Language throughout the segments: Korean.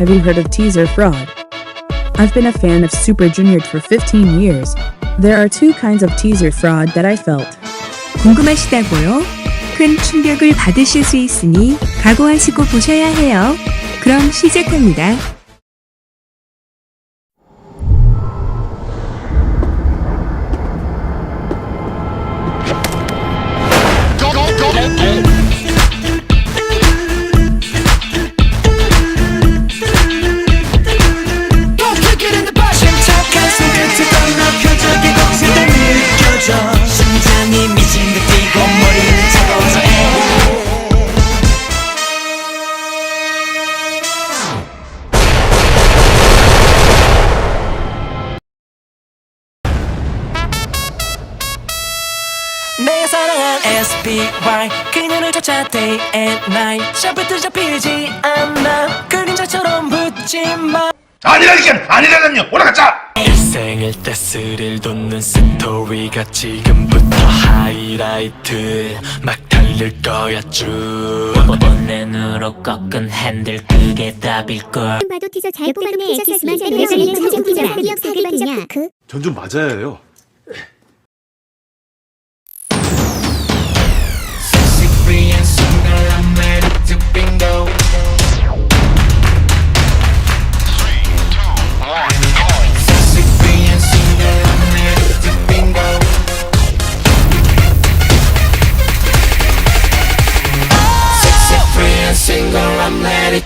Have you heard of teaser fraud? I've been a fan of Super Junior for 15 years. There are two kinds of teaser fraud that I felt. 궁금하시다고요? 큰 충격을 받으실 수 있으니 각오하시고 보셔야 해요. 그럼 시작합니다. 미친 듯 뛰고 머리는 차가워서 해내 사랑한 SPY 그녀를 쫓아 day and night. 샤프트 잡히지 않아. 그림자처럼 붙지 마 아니라니까 아니라면요! 올라가자! 일생일 때 스릴 돋는 스토리가 지금부터 하이라이트. 막 달릴 거야 쭉. 내 눈으로 꺾은 핸들 그게 답일걸. 봐도 티저 잘 저리는 사진 티저라 사기반이냐 그전좀 맞아야 해요. Sexy free and single I'm ready to bingo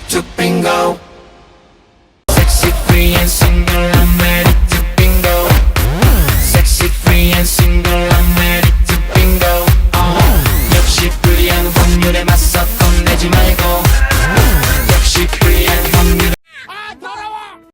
to bingo. Sexy free and single.